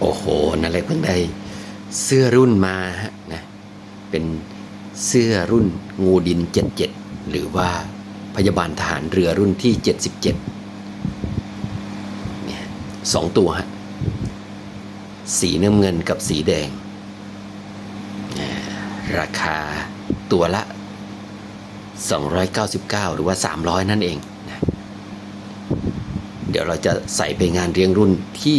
โอ้โหนั่นแหละเพิ่งได้เสื้อรุ่นมาฮะนะเป็นเสื้อรุ่นงูดิน 77 หรือว่าพยาบาลทหารเรือรุ่นที่ 77เนี่ยสองตัวฮะสีน้ำเงินกับสีแดงอ่าราคาตัวละ 299 หรือว่า 300 นั่นเองนะเดี๋ยวเราจะใส่ไปงานเลี้ยงรุ่นที่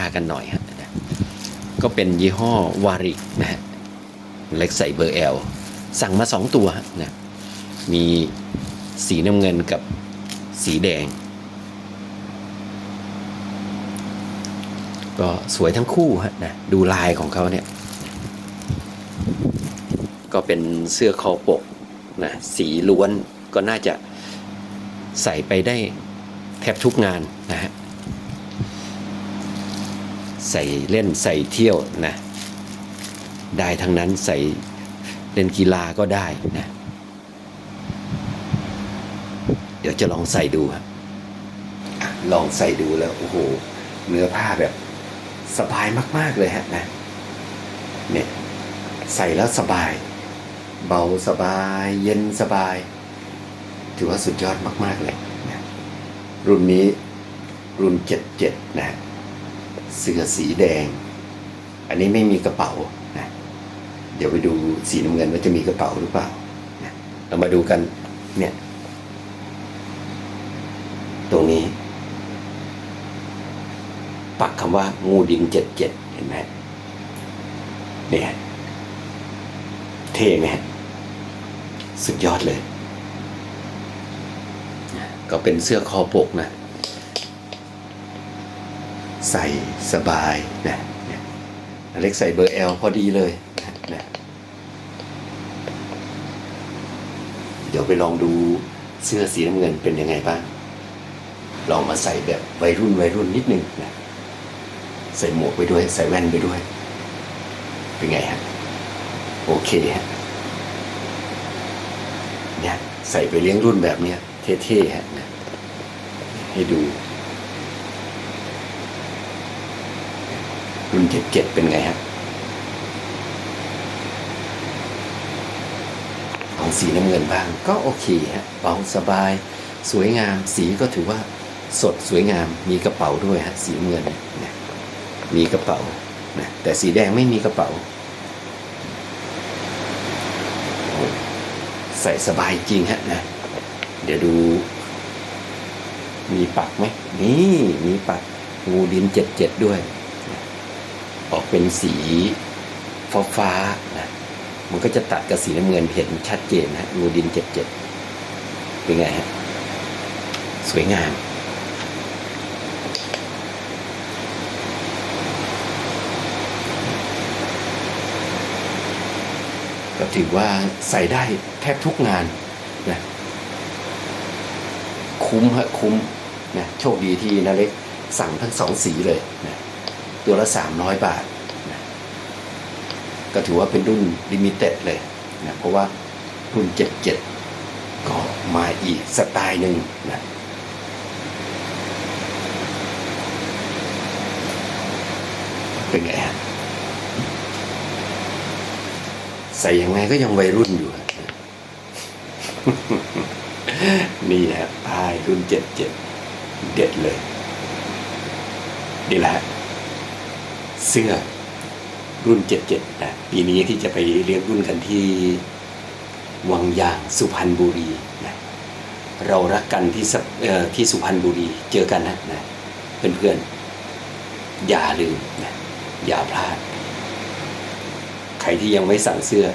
ากันหน่อยฮะก็เป็นยี่ห้อวาริกนะฮะเล็กใส่เบอร์ L สั่งมาสองตัวนะมีสีน้ำเงินกับสีแดง ก็สวยทั้งคู่ฮะนะดูลายของเขาเนี่ย ก็เป็นเสื้อคอปกนะสีล้วนก็น่าจะใส่ไปได้แทบทุกงานนะฮะ ใส่เล่นใส่เที่ยวนะได้ทั้งนั้นใส่เล่นกีฬาก็ได้นะเดี๋ยวจะลองใส่ดูครับลองใส่ดูแล้วโอ้โหเนื้อผ้าแบบสบายมาก ๆ เลยฮะนะเนี่ยใส่แล้วสบาย เบาสบาย เย็นสบาย ถือว่าสุดยอดมาก ๆ เลยนะรุ่นนี้รุ่น77นะ เสื้อสีแดง อันนี้ไม่มีกระเป๋านะเดี๋ยวไปดูสีน้ำเงินว่าจะมีกระเป๋าหรือเปล่านะเรามาดูกันเนี่ยตรงนี้ ปักคำว่างูดินเจ็ดเจ็ดเห็นไหมเนี่ยเท่ไหมสุดยอดเลย ก็เป็นเสื้อคอปกนะ ใส่สบายนะเนี่ยอเล็กใส่เบอร์ L พอดีเลยนะนะเดี๋ยวไปลองดูเสื้อสีน้ำเงินเป็นยังไงบ้างลองมาใส่แบบวัยรุ่นวัยรุ่นนิดนึงนะใส่หมวกไปด้วย ใส่แว่นไปด้วย เป็นไงฮะโอเคฮะเนี่ยใส่ไปเลี้ยงรุ่นแบบเนี้ยเท่ๆฮะนะให้ดู รุ่นเจ็ดเจ็ดเป็นไงฮะของสีน้ำเงินบ้างก็โอเคฮะเบาสบาย สวยงาม สีก็ถือว่าสดสวยงาม มีกระเป๋าด้วยฮะสีเงินนะมีกระเป๋านะแต่สีแดงไม่มีกระเป๋า ใส่สบายจริงฮะนะ เดี๋ยวดู มีปักไหมนี่มีปักงูดินเจ็ดเจ็ดด้วย ออกเป็นสีฟ้าฟ้าๆนะมันก็จะตัดกับสีน้ำเงินเห็นชัดเจนนะงูดินเจ็ดเจ็ดเป็นไงฮะสวยงาม ก็ถือว่าใส่ได้แทบทุกงานนะคุ้มฮะคุ้มนะโชคดีที่นาเล็กสั่งทั้งสองสีเลยนะ ตัวละสามร้อยบาทนะก็ถือว่าเป็นรุ่นลิมิเต็ดเลยนะเพราะว่ารุ่นเจ็ดเจ็ดก็มาอีกสไตล์หนึ่งนะเป็นไงฮะใส่ยังไงก็ยังวัยรุ่นอยู่ฮะนี่แหละพายรุ่นเจ็ดเจ็ดเด็ดเลยนี่แหละ เสื้อรุ่น 77นะปีนี้ที่จะไปเลี้ยงรุ่นกันที่วังยางสุพรรณบุรีนะเรารักกันที่ที่สุพรรณบุรีเจอกันนะนะเพื่อนๆอย่าลืมนะอย่าพลาด ใครที่ยังไม่สั่งเสื้อ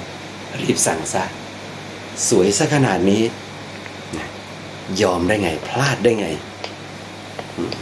รีบสั่งซะ สวยซะขนาดนี้นะยอมได้ไง พลาดได้ไง อืม